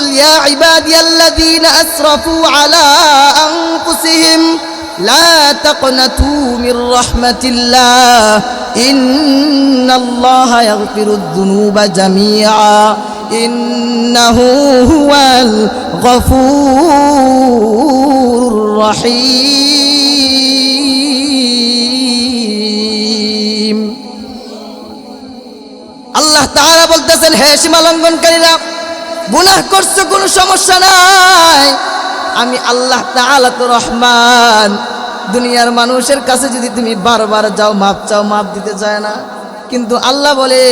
يا عبادي الذين أسرفوا على أنفسهم لا تقنطوا من رحمة الله إن الله يغفر الذنوب جميعا إنه هو الغفور الرحيم আল্লাহ তাআলা বলতেছেন হে সীমা লঙ্ঘনকারীরা গুনাহ করছ, কোনো সমস্যা নাই। আমি আল্লাহ তাআলা তো রহমান। দুনিয়ার মানুষের কাছে যদি তুমি বারবার যাও, মাপ চাও, মাপ দিতে চায় না। কিন্তু আল্লাহ বলে,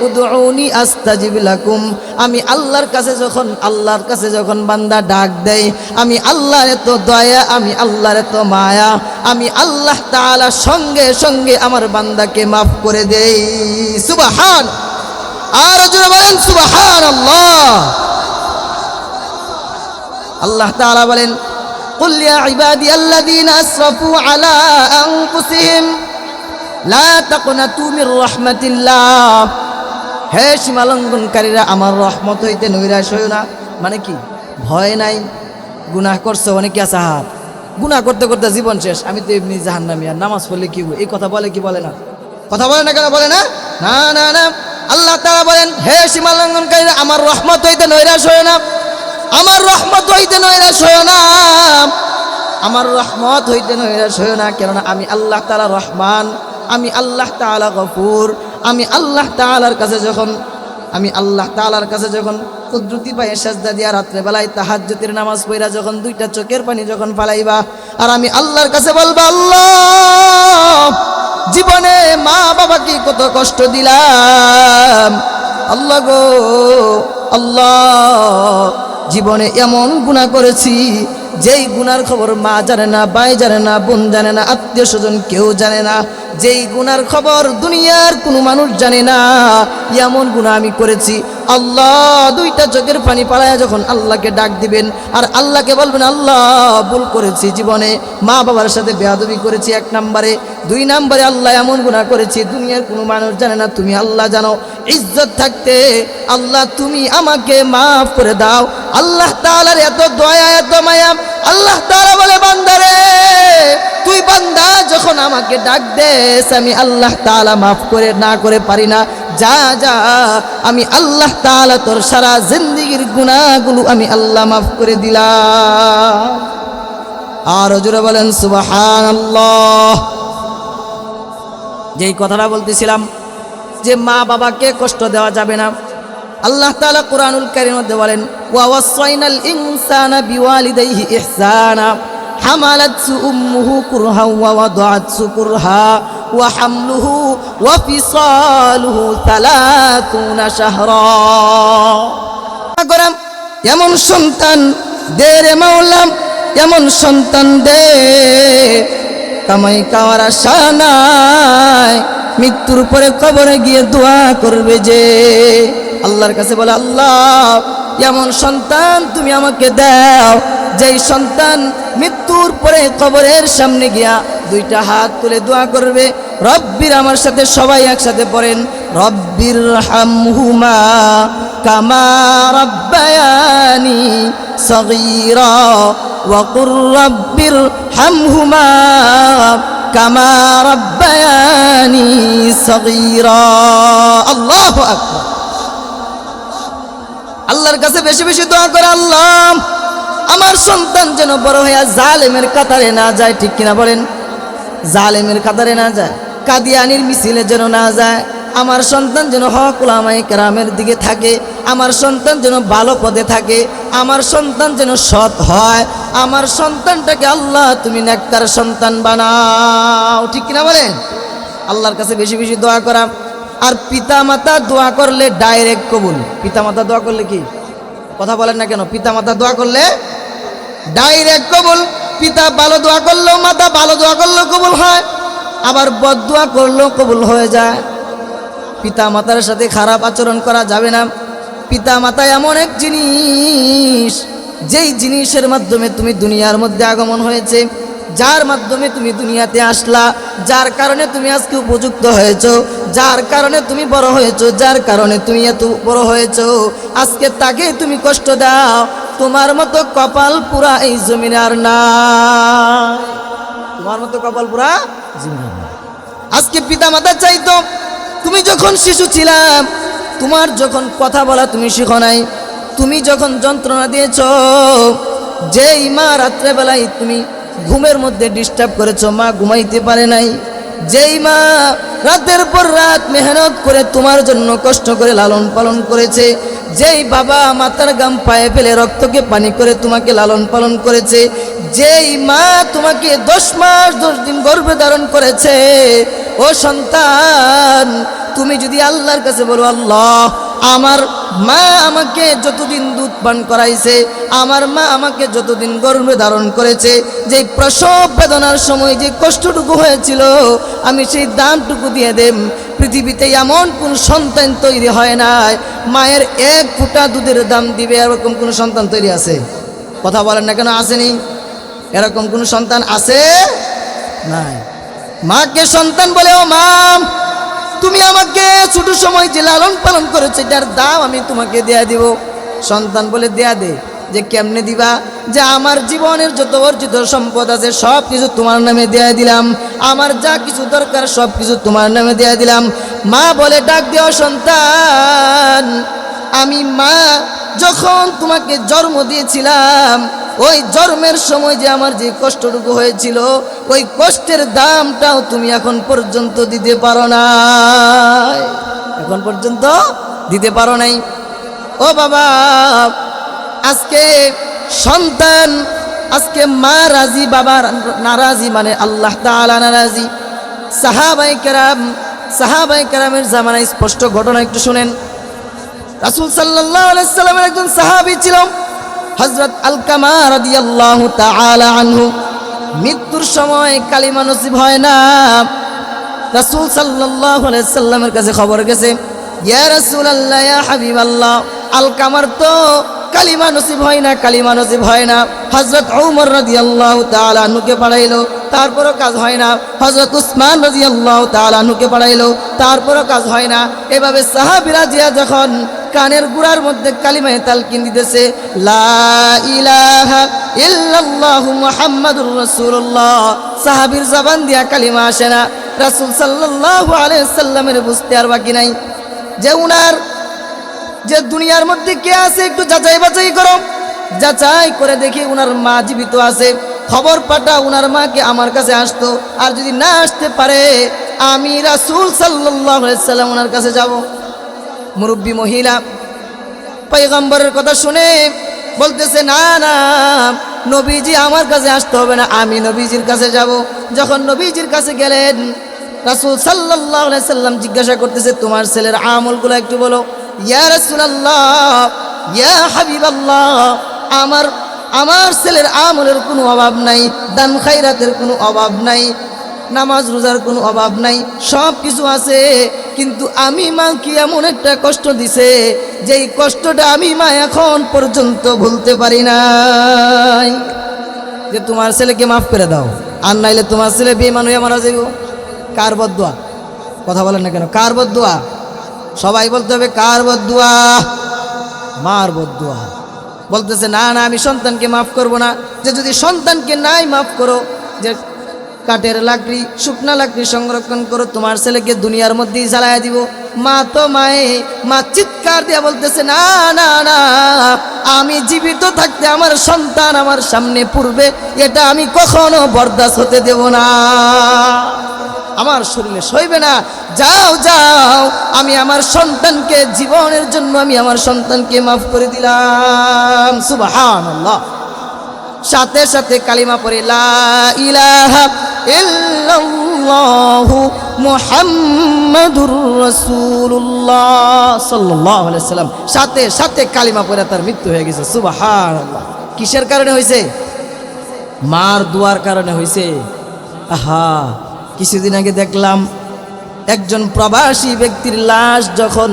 উদউনি আস্তাজিব লাকুম। আমি আল্লাহর কাছে যখন, আল্লাহর কাছে যখন বান্দা ডাক দেয়, আমি আল্লাহর এত দয়া, আমি আল্লাহর এত মায়া। আমি আল্লাহ তাআলা সঙ্গে সঙ্গে আমার বান্দাকে মাফ করে দেই। সুবাহান আর বলেন সুবাহান আল্লাহ আল্লাহ তালা বলেন আল্লাহ লা তুমি হে আমার রহমত হইতে নৈরাশ হইও না। মানে কি? ভয় নাই? গুনাহ করছ? মানে অনেকে আসাহাত গুনা গুনাহ করতে করতে জীবন শেষ। আমি তো এমনি জাহান নামি আর নামাজ পড়লে কি এই কথা বলে কি বলে না? কথা বলে না কেন বলে না? না না না। আল্লাহ তারা বলেন, হে সীমালঙ্ঘনকারীরা, আমার রহমত হইতে নৈরাস হইও না। আমার রহমত হইতে নৈরাশ হইও না। আমার রহমত হইতে নৈরাশ হইও না, কেননা আমি আল্লাহ তাআলা রহমান, আমি আল্লাহ তাআলা গফুর, আমি আল্লাহ তাআলার কাছে যখন, আমি আল্লাহ তাআলার কাছে যখন কুদরতি পায়ে সাজদা দিয়া রাত্রেবেলায় তাহাজ্জুদের নামাজ পড়া যখন দুইটা চোখের পানি যখন ফালাইবা, আর আমি আল্লাহর কাছে বলব, আল্লাহ, জীবনে মা বাবাকে কত কষ্ট দিলাম। আল্লাহ গো, আল্লাহ জীবনে এমন গুণা করেছি, যেই গুনার খবর মা জানে না ভাই জানে না, বোন জানে না, আত্মীয় স্বজন কেউ জানে না। যেই গুনার খবর দুনিয়ার কোনো মানুষ জানে না, এমন গুণা আমি করেছি। আল্লাহ দুইটা চোখের পানি পাড়ায় যখন আল্লাহকে ডাক দিবেন, আর আল্লাহকে বলবেন, আল্লাহ, ভুল করেছি জীবনে মা বাবার সাথে বেয়াদবি করেছি এক নম্বরে, দুই নম্বরে আল্লাহ এমন গুণা করেছি, দুনিয়ার কোনো মানুষ জানে না, তুমি আল্লাহ জানো। ইজ্জত থাকতে আল্লাহ, তুমি আমাকে মাফ করে দাও। আল্লাহ তাআলার এত দয়া, এত মায়া, আল্লাহ তাআলা বলে, বান্দারে তুই বান্দা, যখন আমাকে ডাক দেস, আমি আল্লাহ তাআলা মাফ করে, না করে পারি না। যা যা, আমি আল্লাহ তাআলা তোর সারা জিন্দিগির গুনাহগুলো আমি আল্লাহ মাফ করে দিলাম। আর জোরে বলেন, সুবহানাল্লাহ। যেই কথাটা বলতেছিলাম, যে মা বাবাকে কষ্ট দেওয়া যাবে না। আল্লাহ তাআলা কোরআনুল মধ্যে বলেন, ওয়া ইনসানা বিওয়ালিদাইহি ইহসানা। হামালাতহু উম্মুহু কুরহা ওয়া ওয়াদাআতহু কুরহা ওয়া হামলুহু ওয়া ফিসালুহু 30 শাহরা। করাম এমন সন্তান দে রে মাওলাম এমন সন্তান দে। কামাই কাওয়ার আশা নাই, মৃত্যুর পরে কবরে গিয়ে দোয়া করবে যে। আল্লাহর কাছে বলে, আল্লাহ, এমন সন্তান তুমি আমাকে দাও যেই সন্তান মৃত্যুর পরে কবরের সামনে গিয়া দুইটা হাত তুলে দোয়া করবে রব্বির আমার সাথে সবাই একসাথে পড়েন রব্বির হামহুমা কামা রব্বায়ানি সগীরা وقل رب ارحمهما كما ربياني صغيرا الله أكبر আল্লাহর কাছে বেশি বেশি দোয়া করে আল্লাহ আমার সন্তান যেন বড় হইয়া জালেমের কাতারে না যায়, ঠিক কিনা বলেন? জালেমের কাতারে না যায়, কাদিয়ানির মিছিলে যেন না যায়, আমার সন্তান যেন হক উলামায়ে কেরামের দিকে থাকে, আমার সন্তান যেন ভালো পদে থাকে, আমার সন্তান যেন সৎ হয়, আমার সন্তানটাকে আল্লাহ তুমি নেককার সন্তান বানাও, ঠিক কিনা বলেন? আল্লাহর কাছে বেশি বেশি দোয়া করা। আর পিতা মাতা দোয়া করলে ডাইরেক্ট কবুল। পিতা মাতা দোয়া করলে কি? কথা বলেন না কেন? পিতা মাতা দোয়া করলে ডাইরেক্ট কবুল। পিতা ভালো দোয়া করলেও মাতা ভালো দোয়া করলেও কবুল হয়। আবার বদ দোয়া করলেও কবুল হয়ে যায়। পিতা মাতার সাথে খারাপ আচরণ করা যাবে না। পিতা মাতা এমন এক জিনিস, যেই জিনিসের মাধ্যমে তুমি দুনিয়ার মধ্যে আগমন হয়েছে, যার মাধ্যমে তুমি দুনিয়াতে আসলা, যার কারণে তুমি আজকে উপযুক্ত হয়েছো, যার কারণে তুমি বড় হয়েছো, যার কারণে তুমি এত বড় হয়েছো। আজকে তাকে তুমি কষ্ট দাও তোমার মতো কপাল পুরা এই জমিনে আর না তোমার মতো কপাল পুরা আজকে পিতা মাতা চাইতো, তুমি যখন শিশু ছিলাম তোমার যখন কথা বলা তুমি শিখো নাই, তুমি যখন যন্ত্রণা দিয়েছ, যেই মা রাত্রেবেলায় তুমি ঘুমের মধ্যে ডিস্টার্ব করেছ, মা ঘুমাইতে পারে নাই যেই মা রাতের পর রাত মেহনত করে তোমার জন্য কষ্ট করে লালন পালন করেছে, যেই বাবা মাতার গাম পায়ে ফেলে রক্তকে পানি করে তোমাকে লালন পালন করেছে, যেই মা তোমাকে দশ মাস, দশ দিন গর্ভে ধারণ করেছে, ও সন্তান, তুমি যদি আল্লাহর কাছে বলো, আল্লাহ আমার মা আমাকে যতদিন দুধ পান করাইছে, আমার মা আমাকে যতদিন গর্ভে ধারণ করেছে, যে প্রসব বেদনার সময় যে কষ্টটুকু হয়েছিল, আমি সেই দামটুকু দিয়ে দেব পৃথিবীতে এমন কোন সন্তান তৈরি হয় নাই, মায়ের এক ফুটা দুধের দাম দিবে, এরকম কোন সন্তান তৈরি আছে? কথা বলেন না কেন, আসেনি? এরকম কোন সন্তান আছে? নাই। মাকে সন্তান বলে, ও মাম তুমি আমাকে ছোট সময় যে লালন পালন করেছ, এটার দাম আমি তোমাকে দেয়া দিব। সন্তান বলে, দেয়া দে। যে কেমনে দিবা? যে আমার জীবনের যত অর্জিত সম্পদ আছে সব কিছু তোমার নামে দেয়া দিলাম। আমার যা কিছু দরকার সব কিছু তোমার নামে দেয়া দিলাম। মা বলে, ডাক দেওয়া সন্তান। আমি মা যখন তোমাকে জন্ম দিয়েছিলাম, ওই জন্মের সময় যে আমার যে কষ্টটুকু হয়েছিল, ওই কষ্টের দামটাও তুমি এখন পর্যন্ত দিতে পারো না এখন পর্যন্ত দিতে পারো নাই। ও বাবা, আজকে সন্তান, আজকে মা রাজি, বাবা নারাজি মানে আল্লাহ তাআলা নারাজি। সাহাবাই কেরাম সাহাবাই কেরামের জামানায় স্পষ্ট ঘটনা একটু শুনেন। রাসূল সাল্লামের একজন সাহাবী ছিল হজরত আলকামা রাদিয়াল্লাহু তাআলা আনহু। মৃত্যুর সময় কালিমা নসিব হয় না। রাসূল সাল্লামের কাছে খবর গেছে, ইয়া ইয়া হাবিবাল্লাহ, আলকামার তো হয় না হয় না। তাআলা আনহুকে পাঠাইলো, তারপরও কাজ হয় না। আনহুকে পাঠাইলো কাজ হয় না। এভাবে সাহাবীরা যখন কানের গুড়ার মধ্যে কালিমায় তালকিন দিতেছে সাহাবীর জবান দিয়া কালিমা আসে না। রাসূল সাল্লাল্লাহু আলাইহি সাল্লামের বুঝতে আর বাকি নাই। যে উনার, যে দুনিয়ার মধ্যে কে আছে, একটু যাচাই বাছাই করো। যাচাই করে দেখি উনার মা জীবিত আছে। খবর পাঠা উনার মাকে আমার কাছে আসতো। আর যদি না আসতে পারে, আমি রাসূল আলাইহি সাল্লাম উনার কাছে যাব। মুরব্বী মহিলা, পয়গম্বরের কথা শুনে বলতেছে, না না, নবীজি আমার কাছে আসতে হবে না, আমি নবীজির কাছে যাব। যখন নবীজির কাছে গেলেন, রাসুল আলাইহি সাল্লাম জিজ্ঞাসা করতেছে, তোমার ছেলের আমলগুলো একটু বলো। ইয়া রাসূলুল্লাহ, ইয়া হাবিবাল্লাহ, আমার আমার ছেলের আমলের কোনো অভাব নাই, দান খাইরাতের কোনো অভাব নাই। নামাজ, রোজার কোনো অভাব নাই, সব কিছু আছে। কিন্তু আমি মা কি এমন একটা কষ্ট দিছে, যেই কষ্টটা আমি মা এখন পর্যন্ত ভুলতে পারি নাই। যে তোমার ছেলেকে মাফ করে দাও, আর নাইলে তোমার ছেলে বেমান হয়ে মারা যাইব কার বদুয়া? কথা বলেন না কেন? কার বদুয়া? সবাই বলতে হবে, কার বদুয়া? মার বদুয়া। বলতেছে, না না, আমি সন্তানকে মাফ করব না। যে যদি সন্তানকে নাই মাফ করো, যে কাঠের লাকড়ি, শুকনা লাকড়ি সংরক্ষণ করো, তোমার ছেলেকে দুনিয়ার মধ্যেই জ্বালায় দিব। মা তো মায়ে, মা চিৎকার দিয়া বলতেছে, না না না, আমি জীবিত থাকতে আমার সন্তান আমার সামনে পূর্বে, এটা আমি কখনো বরদাস্ত হতে দেব না। আমার শরীরে সইবে না। যাও যাও, আমি আমার সন্তানকে, জীবনের জন্য আমি আমার সন্তানকে মাফ করে দিলাম। সুবাহান সাথে সাথে কালিমা আলাইহি সাল্লাম। সাথে সাথে কালিমা পড়ে তার মৃত্যু হয়ে গেছে। সুবহানাল্লাহ। কিসের কারণে হয়েছে মার দুয়ার কারণে হয়েছে আহা, কিছুদিন আগে দেখলাম একজন প্রবাসী ব্যক্তির লাশ যখন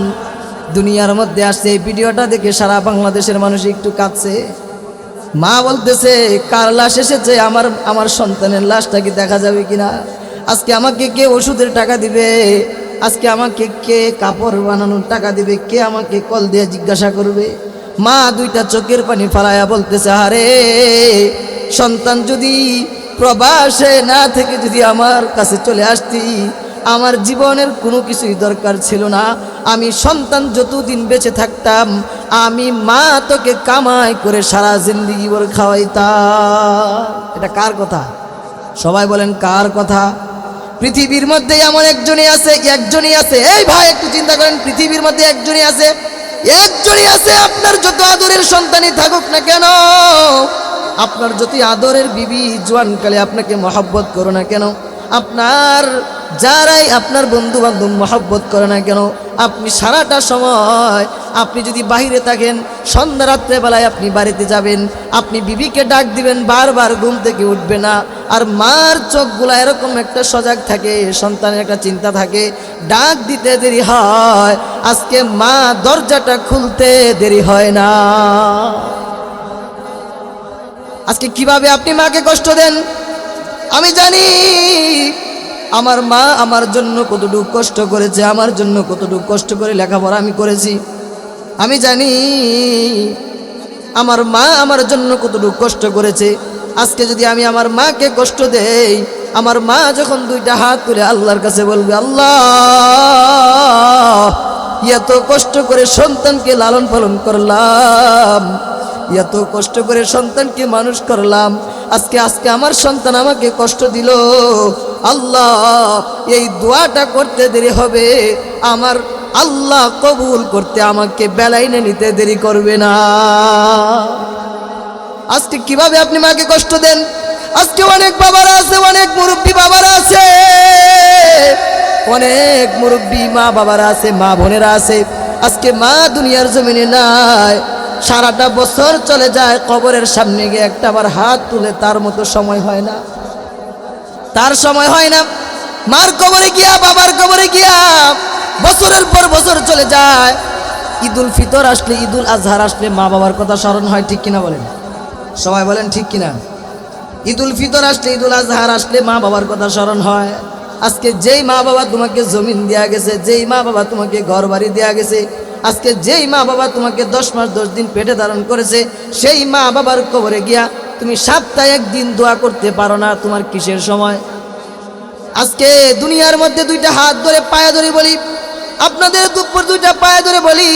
দুনিয়ার মধ্যে আসছে। এই ভিডিওটা দেখে সারা বাংলাদেশের মানুষ একটু কাঁদছে। মা বলতেছে, কার লাশ এসেছে? আমার আমার সন্তানের লাশটা কি দেখা যাবে কিনা? আজকে আমাকে কে ওষুধের টাকা দিবে? আজকে আমাকে কে কাপড় বানানোর টাকা দিবে? কে আমাকে কল দিয়ে জিজ্ঞাসা করবে? মা দুইটা চোখের পানি ফালায়া বলতেছে, আরে, সন্তান যদি প্রবাসে না থেকে যদি আমার কাছে চলে আসতি, আমার জীবনের কোনো কিছুই দরকার ছিল না। আমি সন্তান যতদিন বেঁচে থাকতাম, আমি মা তোকে কামাই করে সারা জিন্দিগি ওর খাওয়াইতাম। এটা কার কথা? সবাই বলেন, কার কথা? পৃথিবীর মধ্যে এমন একজনই আছে একজনই আছে। এই ভাই, একটু চিন্তা করেন, পৃথিবীর মধ্যে একজনই আছে একজনই আছে, আপনার যত আদরের সন্তানই থাকুক না কেন? আপনার যতই আদরের বিবি, জোয়ানকালে আপনাকে মহাব্বত করো না কেন? আপনার যারাই আপনার বন্ধু বান্ধব মহাব্বত করে না কেন, আপনি সারাটা সময় আপনি যদি বাহিরে থাকেন, সন্ধ্যা রাত্রে বেলায় আপনি বাড়িতে যাবেন, আপনি বিবিকে ডাক দিবেন, বারবার ঘুম থেকে উঠবে না, আর মার চোখগুলো এরকম একটা সজাগ থাকে, সন্তানের একটা চিন্তা থাকে, ডাক দিতে দেরি হয়, আজকে মা দরজাটা খুলতে দেরি হয় না। আজকে কীভাবে আপনি মাকে কষ্ট দেন? আমি জানি। আমার মা আমার জন্য কতটুকু কষ্ট করেছে, আমার জন্য কতটুকু কষ্ট করে লেখাপড়া আমি করেছি। আমি জানি আমার মা আমার জন্য কতটুকু কষ্ট করেছে। আজকে যদি আমি আমার মাকে কষ্ট দেই, আমার মা যখন দুইটা হাত তুলে আল্লাহর কাছে বলবে, আল্লাহ, এত কষ্ট করে সন্তানকে লালন পালন করলাম এত কষ্ট করে সন্তানকে মানুষ করলাম। আজকে আজকে আমার সন্তান আমাকে কষ্ট দিল। আল্লাহ, এই দোয়াটা করতে দেরি হবে। আমার আল্লাহ কবুল করতে আমাকে বেলাইনে নিতে দেরি করবে না। আজকে কীভাবে আপনি মাকে কষ্ট দেন? আজকে অনেক বাবারা আছে, অনেক মুরব্বী বাবারা আছে। অনেক মুরব্বী মা বাবারা আছে, মা বোনেরা আছে। আজকে মা দুনিয়ার জমিনে নাই। সারাটা বছর চলে যায়, কবরের সামনে গিয়ে একটা আবার হাত তুলে তার মতো সময় হয় না। তার সময় হয় না। মার কবরে গিয়া, বাবার কবরে গিয়া বছরের পর বছর চলে যায়। ঈদুল ফিতর আসলে, ঈদুল আজহার আসলে মা বাবার কথা স্মরণ হয়, ঠিক কিনা বলেন? সবাই বলেন ঠিক কিনা? ঈদুল ফিতর আসলে, ঈদুল আজহার আসলে মা বাবার কথা স্মরণ হয়। আজকে যেই মা বাবা তোমাকে জমিন দেয়া গেছে, যেই মা বাবা তোমাকে ঘর বাড়ি দেয়া গেছে আজকে যেই মা বাবা তোমাকে দশ মাস, দশ দিন পেটে ধারণ করেছে, সেই মা বাবার কবরে গিয়া তুমি সপ্তাহে একদিন দোয়া করতে পারো না তোমার কিসের সময়? আজকে দুনিয়ার মধ্যে দুইটা হাত ধরে পায়ে ধরে বলি, আপনাদের দুপুর দুইটা পায়ে ধরে বলি,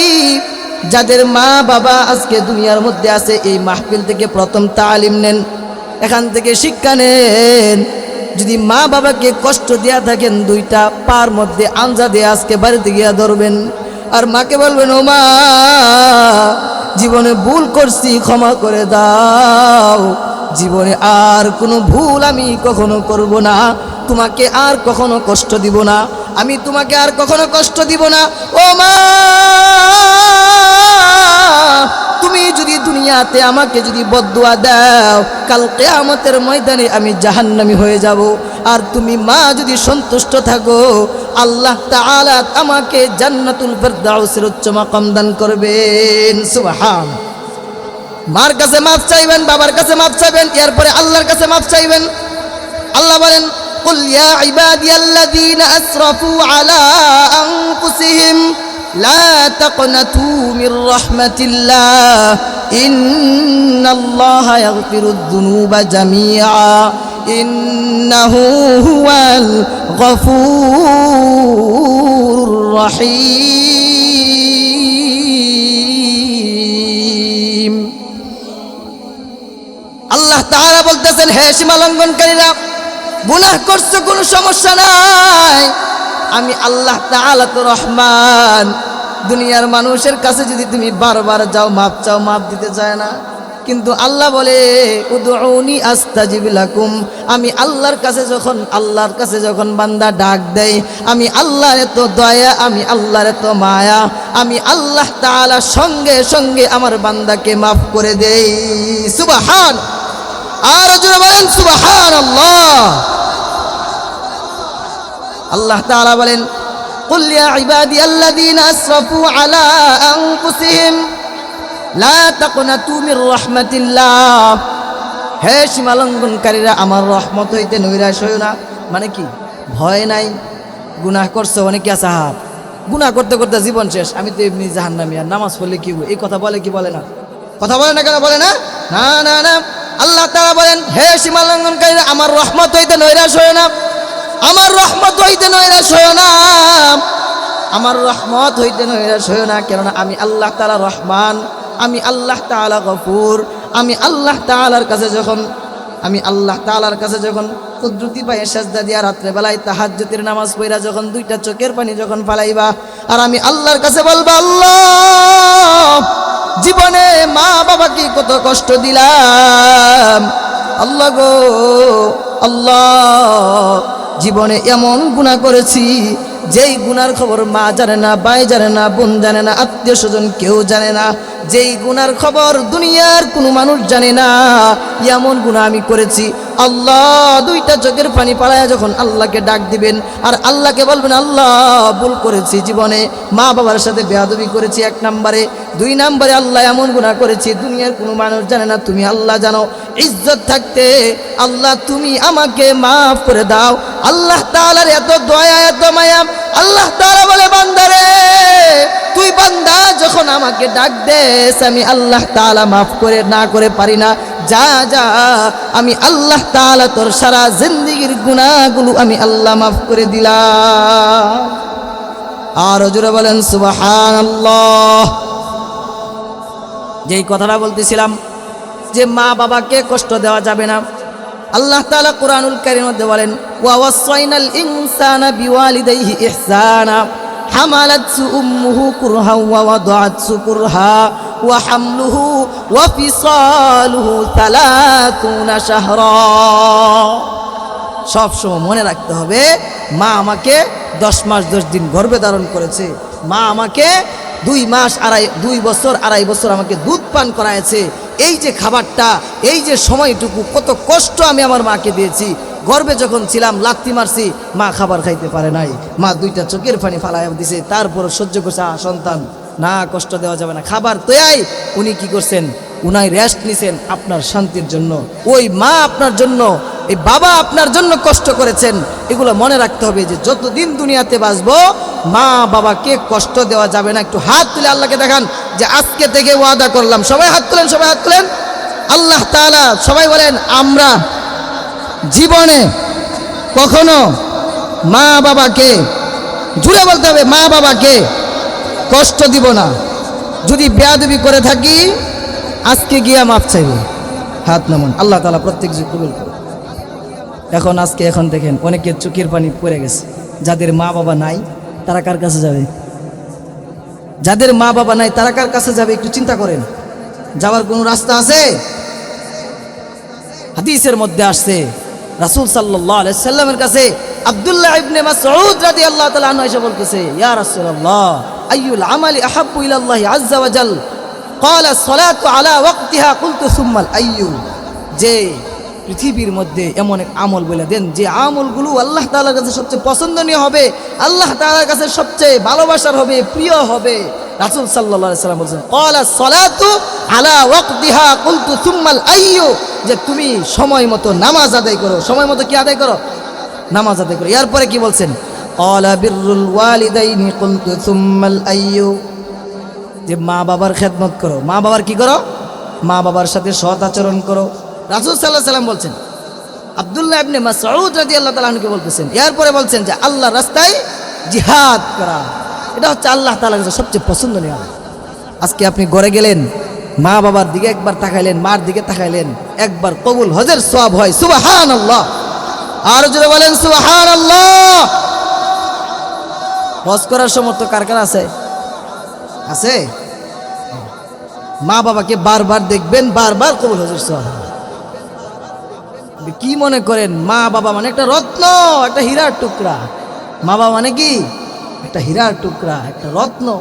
যাদের মা বাবা আজকে দুনিয়ার মধ্যে আছে, এই মাহফিল থেকে প্রথম তালিম নেন, এখান থেকে শিক্ষা নেন। যদি মা বাবাকে কষ্ট দেয়া থাকেন, দুইটা পার মধ্যে আঞ্জা দিয়ে আজকে বাড়িতে গিয়া ধরবেন। আর মাকে বলবেন, ও মা, জীবনে ভুল করছি, ক্ষমা করে দাও। জীবনে আর কোনো ভুল আমি কখনো করব না। তোমাকে আর কখনো কষ্ট দিব না। আমি তোমাকে আর কখনো কষ্ট দিব না। ও মা যদি দুনিয়াতে আমাকে যদি বদুয়া দাও কাল কেয়ামতের ময়দানে আমি জাহান্নামি হয়ে যাব আর তুমি মা যদি সন্তুষ্ট থাকো আল্লাহ তাআলা আমাকে জান্নাতুল ফেরদাউসের উচ্চ মাকাম দান করবেন সুবহান মার কাছে মাফ চাইবেন বাবার কাছে মাফ চাইবেন এরপরে আল্লাহর কাছে মাফ চাইবেন আল্লাহ বলেন قل يا عبادي الذين أسرفوا على أنفسهم لا تقنطوا من رحمة الله إن الله يغفر الذنوب جميعا إنه هو الغفور الرحيم আল্লাহ তাআলা বলতেছেন হে সীমা লঙ্ঘনকারীরা গুনাহ করছো কোনো সমস্যা নাই আমি আল্লাহ তাআলা তো রহমান। দুনিয়ার মানুষের কাছে যদি তুমি বারবার যাও, মাপ চাও, মাপ দিতে চায় না। কিন্তু আল্লাহ বলে, উদউনি আস্তাজিব লাকুম। আমি আল্লাহর কাছে যখন, আল্লাহর কাছে যখন বান্দা ডাক দেয়, আমি আল্লাহর এত দয়া, আমি আল্লাহর এত মায়া, আমি আল্লাহ তাআলা সঙ্গে সঙ্গে আমার বান্দাকে মাফ করে দেই। সুবাহান আর জোরে বলেন সুবহান আল্লাহ আল্লাহ তাআলা বলেন قل يا عبادي الذين أسرفوا على أنفسهم লা তাকুনাতু মির রাহমাতিল্লাহ হে সীমালঙ্ঘনকারীরা আমার রহমত হইতে নৈরাশ হইও না মানে কি ভয় নাই গুনাহ করছো অনেকে আছে হাত গুনাহ করতে করতে জীবন শেষ আমি তো এমনি জাহান্নামি আর নামাজ পড়লে কি হইব? এই কথা বলে কি বলে না কথা বলে না কেন বলে না না না না আল্লাহ তাআলা বলেন হে সীমালঙ্ঘনকারীরা আমার রহমত হইতে নৈরাশ হইও না আমার রহমত হইতে নৈরাশ হইও না। আমার রহমত হইতে নৈরাশ হইও না, কেননা আমি আল্লাহ তালা রহমান, আমি আল্লাহ তাআলা গফুর, আমি আল্লাহ তাআলার কাছে যখন, আমি আল্লাহ তাআলার কাছে যখন কুদরতি পায়ে সাজদা দিয়া রাত্রেবেলায় তাহাজ্জুদের নামাজ পড়া যখন দুইটা চোখের পানি যখন ফালাইবা, আর আমি আল্লাহর কাছে বলবা, আল্লাহ, জীবনে মা বাবাকে কত কষ্ট দিলাম। আল্লাহ গো, আল্লাহ জীবনে এমন গুণা করেছি, যেই গুনার খবর মা জানে না, বাই জানে না, বোন জানে না, আত্মীয় স্বজন কেউ জানে না, যেই গুনার খবর দুনিয়ার কোনো মানুষ জানে না, এমন গুণা আমি করেছি আল্লাহ দুইটা চোখের পানি পাড়ায় যখন আল্লাহকে ডাক দিবেন, আর আল্লাহকে বলবেন, আল্লাহ, ভুল করেছি জীবনে, মা বাবার সাথে বেয়াদবি করেছি এক নম্বরে, দুই নম্বরে আল্লাহ এমন গুণা করেছি, দুনিয়ার কোনো মানুষ জানে না, তুমি আল্লাহ জানো, ইজ্জত থাকতে, আল্লাহ তুমি আমাকে মাফ করে দাও, আল্লাহ তাআলার এত দয়া, এত মায়া, আল্লাহ তাআলা বলে, বান্দারে তুই বান্দা, যখন আমাকে ডাক দেস, আমি আল্লাহ তাআলা মাফ করে না করে পারি না। যা যা, আমি আল্লাহ তাআলা তোর সারা জিন্দিগির গুনাহগুলো আমি আল্লাহ মাফ করে দিলাম। আর জোরে বলেন, সুবহানাল্লাহ। যেই কথাটা বলতেছিলাম, যে মা বাবাকে কষ্ট দেওয়া যাবে না। আল্লাহ তাআলা কোরআনুল মধ্যে বলেন, ওয়া ওয়াসাইনাল ইনসানা বিওয়ালিদাইহি ইহসানা। হামালাতহু উম্মুহু কুরহা ওয়া ওয়াদাতসু কুরহা ওয়া হামলুহু ওয়া ফিসালুহু 30 শাহরা সব সময় মনে রাখতে হবে, মা আমাকে দশ মাস দশ দিন গর্ভে ধারণ করেছে। মা আমাকে দুই মাস আড়াই, দুই বছর, আড়াই বছর আমাকে দুধ পান করায়ছে এই যে খাবারটা, এই যে সময়টুকু, কত কষ্ট আমি আমার মাকে দিয়েছি। গর্বে যখন ছিলাম, লাত্তি মারছি, মা খাবার খাইতে পারে নাই। মা দুইটা চোখের পানি ফালাই দিছে তারপর সহ্য করছে সন্তান, না, কষ্ট দেওয়া যাবে না। খাবার তোয়াই উনি কি করছেন? উনাই রেস্ট নিছেন আপনার শান্তির জন্য। ওই মা আপনার জন্য এই বাবা আপনার জন্য কষ্ট করেছেন। এগুলো মনে রাখতে হবে যে যতদিন দুনিয়াতে বাঁচবো, মা বাবাকে কষ্ট দেওয়া যাবে না। একটু হাত তুলে আল্লাহকে দেখান যে আজকে থেকে ওয়াদা করলাম। সবাই হাত তুলেন, সবাই হাত তুলেন। আল্লাহ তাআলা সবাই বলেন, আমরা জীবনে কখনো মা বাবাকে, জুড়ে বলতে হবে, মা বাবাকে কষ্ট দিব না। যদি বেয়াদবি করে থাকি, আজকে গিয়া মাপ চাইব। হাত নামান। আল্লাহ তালা প্রত্যেক কবুল করুন। এখন আজকে এখন দেখেন অনেকে চুকির পানি পড়ে গেছে। যাদের মা বাবা নাই, তারা কার কাছে যাবে? যাদের মা বাবা নাই, তারা কার কাছে যাবে একটু চিন্তা করেন। যাওয়ার কোনো রাস্তা আছে? হাদিসের মধ্যে আসছে, রাসুল সাল্লাহ সাল্লামের কাছে আবদুল্লাহ ইবনে মাসউদ রাদিয়াল্লাহু তাআলা আনহু এসে বলতেছে, ইয়া রাসূলুল্লাহ, আইয়ুল আমালি আহাব্বু ইলা আল্লাহ আযজা ওয়া জাল? ক্বালা সালাতু আলা ওয়াক্তিহা, কুলতু সুম্মাল আইয়ু। যে পৃথিবীর মধ্যে এমন এক আমল বলে দেন, যে আমলগুলো আল্লাহ তালার কাছে সবচেয়ে পছন্দনীয় হবে, আল্লাহ তালার কাছে সবচেয়ে ভালোবাসার হবে, প্রিয় হবে। রাসুল সাল্লাম বলছেন কলা সলাতু আলা ওয়াকদিহা কুলতু সুম্মাল আইয়ো যে তুমি সময় মতো নামাজ আদায় করো, সময় মতো কি আদায় করো? নামাজ আদায় করো। এরপরে কি বলছেন? কলা বিরুল ওয়ালিদাইনি কুলতু সুম্মাল আইয়ো যে মা বাবার খেদমত করো। মা বাবার কি করো? মা বাবার সাথে সৎ আচরণ করো। রাসূল সাল্লাল্লাহু সাল্লাম বলছেন, আব্দুল্লাহ ইবনে মাসউদ রাদিয়াল্লাহু তাআলা আনহুকে বলতেছেন, এরপরে বলছেন যে আল্লাহর রাস্তায় জিহাদ করা, এটা হচ্ছে আল্লাহ কাছে সবচেয়ে পছন্দনীয় আমল। আজকে আপনি ঘরে গেলেন মা বাবার দিকে একবার তাকাইলেন, মার দিকে তাকাইলেন, একবার কবুল হজের সওয়াব হয় সুবাহান আল্লাহ আর যদি বলেন সুবাহান আল্লাহ হজ করার সমর্থ কার কার আছে আছে মা বাবাকে বারবার দেখবেন, বারবার কবুল হজর সওয়াব হবে। কি মনে করেন? মা বাবা মানে একটা রত্ন, একটা হীরার টুকরা। মা বাবা মানে কি? একটা হীরার টুকরা, একটা রত্ন।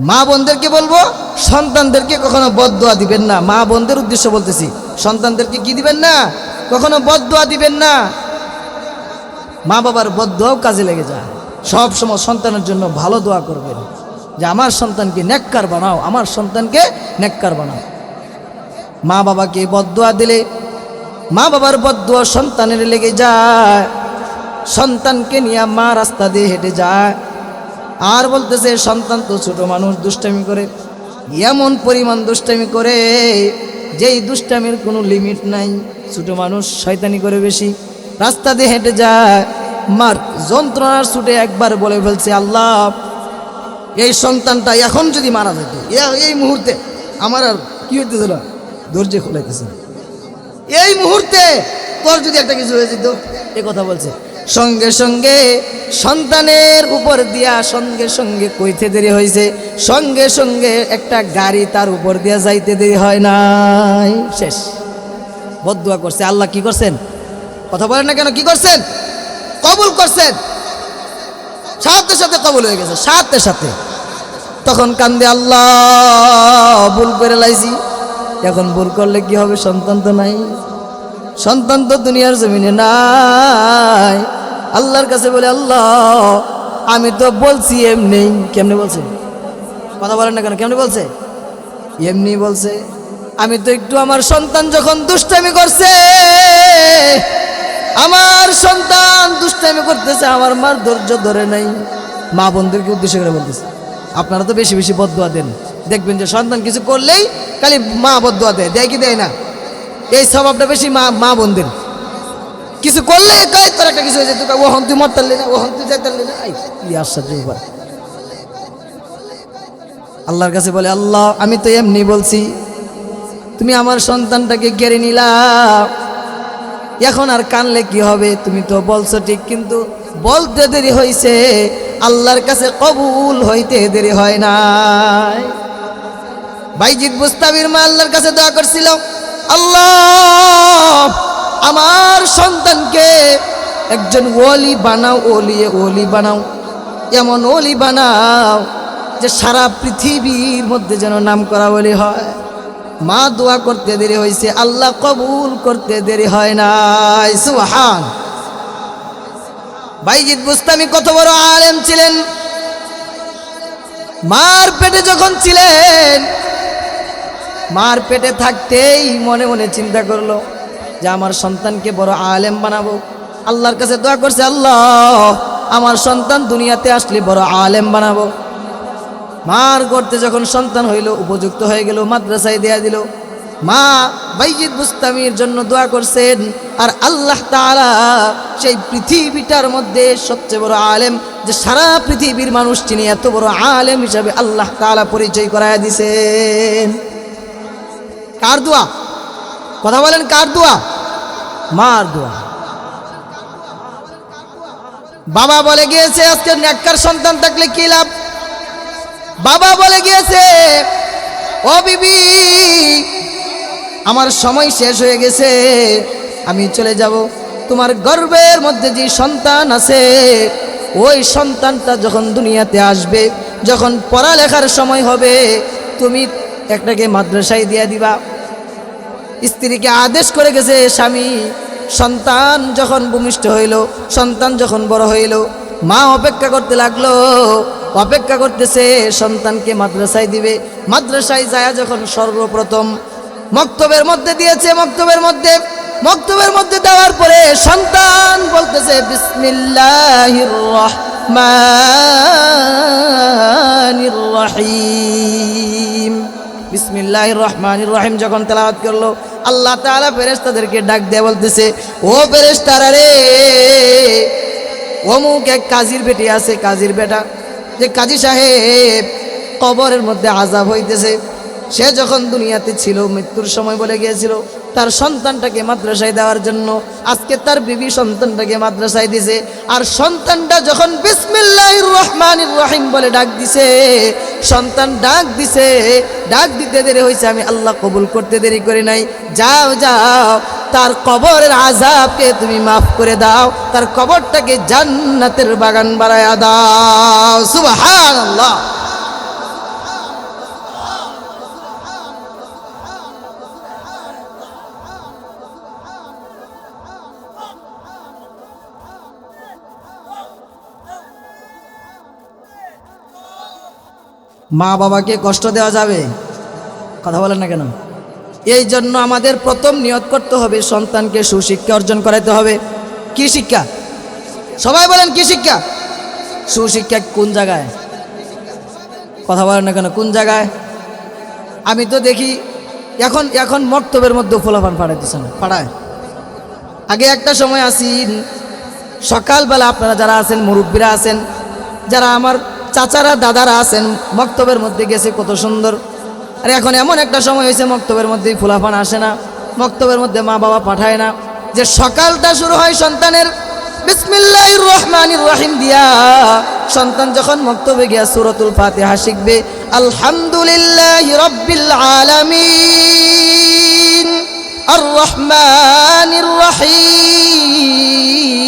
মা বোনদেরকে বলব, সন্তানদেরকে কখনো বদদোয়া দিবেন না। মা বোনদের উদ্দেশ্য বলতেছি, সন্তানদেরকে কি দিবেন না? কখনো বদদোয়া দিবেন না। মা বাবার বদদোয়াও কাজে লেগে যায়। সব সময় সন্তানের জন্য ভালো দোয়া করবেন। যে আমার সন্তানকে নেককার বানাও, আমার সন্তানকে নেককার বানাও। মা বাবাকে বদুয়া দিলে মা বাবার বদুয়া সন্তানের লেগে যায়। সন্তানকে নিয়ে মা রাস্তা দিয়ে হেঁটে যায়। আর বলতেছে, সন্তান তো ছোট মানুষ, দুষ্টামি করে। এমন পরিমাণ দুষ্টামি করে, যেই দুষ্টামির কোনো লিমিট নাই। ছোট মানুষ শয়তানি করে বেশি। রাস্তা দিয়ে হেঁটে যায়। মার যন্ত্রণার ছুটে একবার বলে ফেলছে, আল্লাহ, এই সন্তানটা এখন যদি মারা যেত এই মুহূর্তে আমার আর কি হইতেছে না ধৈর্য খুলাইতেছে। এই মুহূর্তে তোর যদি একটা কিছু হয়ে যেত, এ কথা বলছে। সঙ্গে সঙ্গে সন্তানের উপর দিয়া সঙ্গে সঙ্গে কইতে দেরি হয়েছে সঙ্গে সঙ্গে একটা গাড়ি তার উপর দিয়া যাইতে দেরি হয় নাই। শেষ। বদুয়া করছে। আল্লাহ কি করছেন? কথা বলেন না কেন? কি করছেন? কবুল করছেন? সাথে সাথে কবুল হয়ে গেছে সাথে সাথে। তখন কান্দে, আল্লাহ, ভুল করে লাইছি। এখন ভুল করলে কি হবে? সন্তান তো নাই। সন্তান তো দুনিয়ার জমিনে নাই। আল্লাহর কাছে বলে, আল্লাহ, আমি তো বলছি এমনি। কেমনে বলছে? কথা বলেন না কেন? কেমনে বলছে? এমনি বলছে। আমি তো একটু আমার সন্তান যখন দুষ্টামি করছে, আমার সন্তান দুষ্টামি করতেছে, আমার মার ধৈর্য ধরে নাই। মা বন্ধুকে উদ্দেশ্য করে বলতেছে, আপনারা তো বেশি বেশি বদুয়া দেন। দেখবেন যে সন্তান কিছু করলেই খালি মা বদুয়া দেয় দেয়। কি দেয় না? এই স্বভাবটা বেশি মা মা বোনদের। কিছু করলে তোর একটা কিছু হয়েছে তুই কয়, ওহন তুই না ওহন তুই যাইতারলি না। আশ্চর্য ব্যাপার। আল্লাহর কাছে বলে আল্লাহ আমি তো এমনি বলছি তুমি আমার সন্তানটাকে কেড়ে নিলা। এখন আর কানলে কি হবে? তুমি তো বলছো ঠিক কিন্তু বলতে দেরি হয়েছে আল্লাহর কাছে কবুল হইতে দেরি হয় নাই। বাইজিৎ বুস্তাবির মা আল্লাহর কাছে দোয়া করছিল আল্লাহ, আমার সন্তানকে একজন ওলি বানাও, ওলি ওলি বানাও, এমন ওলি বানাও যে সারা পৃথিবীর মধ্যে যেন নাম করা বলি হয়। মা দোয়া করতে দেরি হয়েছে, আল্লাহ কবুল করতে দেরি হয় নাই সুহান বাইজিৎ বুস্তামি কত বড় আলেম ছিলেন, মার পেটে যখন ছিলেন মার পেটে থাকতেই মনে মনে চিন্তা করল যে আমার সন্তানকে বড় আলেম বানাবো। আল্লাহর কাছে দোয়া করছে, আল্লাহ, আমার সন্তান দুনিয়াতে আসলে বড় আলেম বানাবো। মার করতে যখন সন্তান হইল, উপযুক্ত হয়ে গেল, মাদ্রাসায় দেয়া দিল। মা বাইজিদ বুস্তামির জন্য দোয়া করছেন, আর আল্লাহ তাআলা সেই পৃথিবীটার মধ্যে সবচেয়ে বড় আলেম, যে সারা পৃথিবীর মানুষ চিনি এত বড় আলেম হিসাবে আল্লাহ তাআলা পরিচয় করায় দিছেন। কার দোয়া? কথা বলেন, কার দোয়া? মার দোয়া। বাবা বলে গিয়েছে, আজকে নেককার সন্তান থাকলে কি লাভ? বাবা বলে গিয়েছে, ও বিবি, আমার সময় শেষ হয়ে গেছে, আমি চলে যাব। তোমার গর্বের মধ্যে যে সন্তান আছে, ওই সন্তানটা যখন দুনিয়াতে আসবে, যখন পড়ালেখার সময় হবে, তুমি একটাকে মাদ্রাসায় দিয়ে দিবা। স্ত্রীকে আদেশ করে গেছে, স্বামী, সন্তান যখন ভূমিষ্ঠ হইল, সন্তান যখন বড় হইল, মা অপেক্ষা করতে লাগল, অপেক্ষা করতেছে, সন্তানকে মাদ্রাসায় দিবে। মাদ্রাসায় যায় যখন সর্বপ্রথম, মক্তবের মধ্যে দিয়েছে, মক্তবের মধ্যে মক্তবের মধ্যে দেওয়ার পরে সন্তান বলতেছে, বিসমিল্লাহির রহমানির রহিম। বিসমিল্লাহির রহমান রহিম যখন তেলাওয়াত করল, আল্লাহ তালা ফেরেস্তাদেরকে ডাক দেয়া বলতেছে, ও ফেরেস্তারা রে, অমুক এক কাজীর বেটি আছে, কাজীর বেটা, যে কাজী সাহেব কবরের মধ্যে আজাব হইতেছে। সে যখন দুনিয়াতে ছিল, মৃত্যুর সময় বলে গিয়েছিল। তার সন্তানটাকে মাদ্রাসায় দেওয়ার জন্য। আজকে তার বিবি সন্তানটাকে মাদ্রাসায় দিছে। আর সন্তানটা যখন বিসমিল্লাহির রহমানির রহিম বলে ডাক দিছে, সন্তান ডাক দিছে, ডাক দিতে দেরি হয়েছে, আমি আল্লাহ কবুল করতে দেরি করে নাই। যাও যাও, তার কবরের আজাবকে তুমি মাফ করে দাও, তার কবরটাকে জান্নাতের বাগান বাড়ায় দাও। সুবহানাল্লাহ। মা বাবাকে কষ্ট দেওয়া যাবে? কথা বলেন না কেন? এই জন্য আমাদের প্রথম নিয়ত করতে হবে সন্তানকে সুশিক্ষা অর্জন করাতে হবে। কি শিক্ষা? সবাই বলেন কি শিক্ষা? সুশিক্ষা কোন জায়গায়? কথা বলেন না কেন? কোন জায়গায়? আমি তো দেখি, এখন এখন মক্তবের মধ্যে ফোলাফান পাঠাইতেছে না। পাড়ায় আগে একটা সময় আসি সকালবেলা আপনারা যারা আছেন, মুরব্বীরা আছেন, যারা আমার চাচারা দাদারা আছেন, মক্তবের মধ্যে গেছে, কত সুন্দর। আর এখন এমন একটা সময় হয়েছে, মক্তবের মধ্যে ফুলাফান আসে না, মক্তবের মধ্যে মা বাবা পাঠায় না। যে সকালটা শুরু হয় সন্তানের বিসমিল্লাহ রহমান রহিম দিয়া। সন্তান যখন মক্তবে গিয়া সুরতুল ফাতিহা শিখবে, আলহামদুলিল্লাহ রব্বিল আলামিন, আর রহমানির রহিম।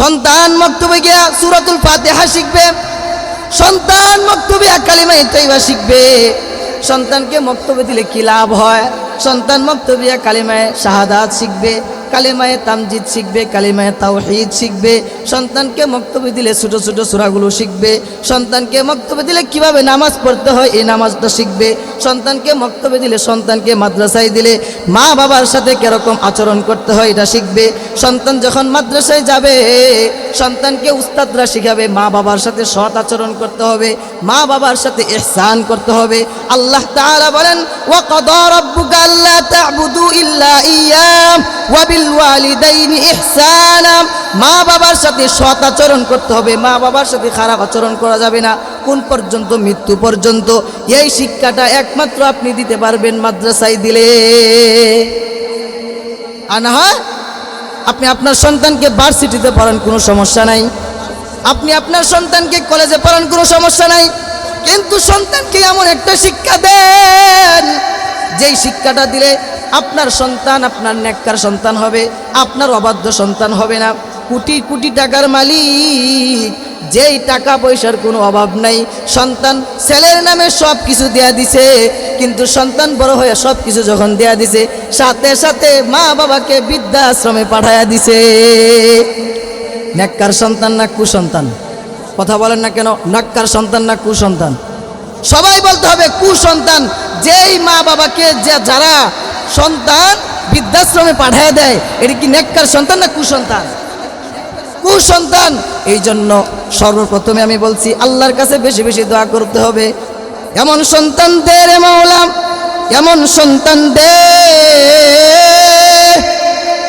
সন্তান মক্তবে গিয়া সুরাতুল ফাতেহা শিখবে। সন্তান মক্তবে কালিমা তৈবা শিখবে। সন্তানকে মক্তবে দিলে কি লাভ হয়? সন্তান মক্তবিয়া কালিমায় শাহাদাত শিখবে। কালিমায় তামজিদ শিখবে, কালিমায় তাওহিদ শিখবে। সন্তানকে মক্তবে দিলে ছোটো ছোটো সুরাগুলো শিখবে। সন্তানকে মক্তবে দিলে কীভাবে নামাজ পড়তে হয়, এই নামাজটা শিখবে। সন্তানকে মক্তবে দিলে সন্তানকে মাদ্রাসায় দিলে মা বাবার সাথে কীরকম আচরণ করতে হয়, এটা শিখবে। সন্তান যখন মাদ্রাসায় যাবে, সন্তানকে উস্তাদরা শিখাবে, মা বাবার সাথে সৎ আচরণ করতে হবে, মা বাবার সাথে ইহসান করতে হবে। আল্লাহ তাআলা বলেন, ওয়া কাদা রাব্বুকা আল্লা তা'বুদু ইল্লা ইয়্যাহ ওয়া মা বাবার সাথে সৎ আচরণ করতে হবে, মা বাবার সাথে খারাপ আচরণ করা যাবে না। কোন পর্যন্ত? মৃত্যু পর্যন্ত। এই শিক্ষাটা একমাত্র আপনি দিতে পারবেন মাদ্রাসায় দিলে। আর না হয় আপনি আপনার সন্তানকে ভার্সিটিতে পড়ান, কোনো সমস্যা নাই। আপনি আপনার সন্তানকে কলেজে পড়ান, কোনো সমস্যা নাই। কিন্তু সন্তানকে এমন একটা শিক্ষা দেন, যেই শিক্ষাটা দিলে আপনার সন্তান, আপনার নেককার সন্তান হবে, আপনার অবাধ্য সন্তান হবে না। কোটি কোটি টাকার মালিক, যেই টাকা পয়সার কোনো অভাব নাই। সন্তান ছেলের নামে সব কিছু দেয়া দিছে, কিন্তু সন্তান বড় হয়ে সব কিছু যখন দেয়া দিছে, সাথে সাথে মা বাবাকে বৃদ্ধাশ্রমে পাঠায়া দিছে। নেককার সন্তান না কুসন্তান? কথা বলেন না কেন? নাক্কার সন্তান না কুসন্তান? সবাই বলতে হবে কুসন্তান, যেই মা বাবাকে, যে যারা সন্তান বৃদ্ধাশ্রমে পাঠায় দেয়। এটা কি নেককার সন্তান না কুসন্তান? কুসন্তান। এই জন্য সর্বপ্রথমে আমি বলছি, আল্লাহর কাছে বেশি বেশি দোয়া করতে হবে। এমন সন্তান দে রে মাওলাম এমন সন্তান দে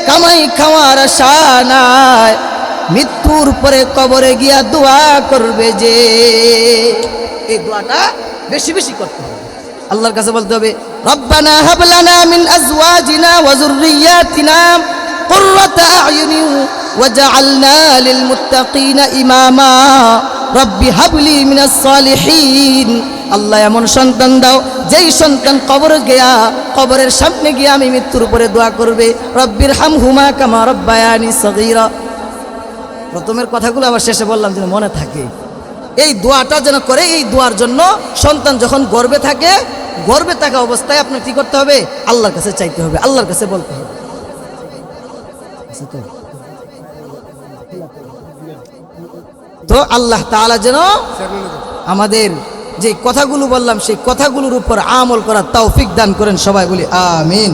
কামাই খাওয়ার আশা নাই। মৃত্যুর পরে কবরে গিয়া দোয়া করবে যে, এই দোয়াটা বেশি বেশি করতে হবে। আল্লাহর কাছে বলতে হবে, রব্বানা হাবলানা মিন আজওয়াজিনা ওয়া যুররিয়াতিনা কুররাতা আয়ুনিন ওয়াজআলনা লিল মুত্তাকিনা ইমামা। রব্বি হাবলি মিনাস সালিহিন। আল্লাহ এমন সন্তান দাও, যেই সন্তান কবরে গিয়া, কবরের সামনে গিয়া আমি মৃত্যুর উপরে দোয়া করবে। রব্বির হাম হুমা কামা রব্বায়ানি সগীরা। প্রথমের কথাগুলো আবার শেষে বললাম যেন মনে থাকে। এই দোয়াটা যেন করে, এই দোয়ার জন্য সন্তান যখন গর্বে থাকে, গর্বে থাকা অবস্থায় আপনার কি করতে হবে আল্লাহর কাছে চাইতে হবে, আল্লাহর কাছে বলতে হবে তো? আল্লাহ তাআলা যেন আমাদের যে কথাগুলো বললাম, সেই কথাগুলোর উপর আমল করার তৌফিক দান করেন সবাই, বলি আমিন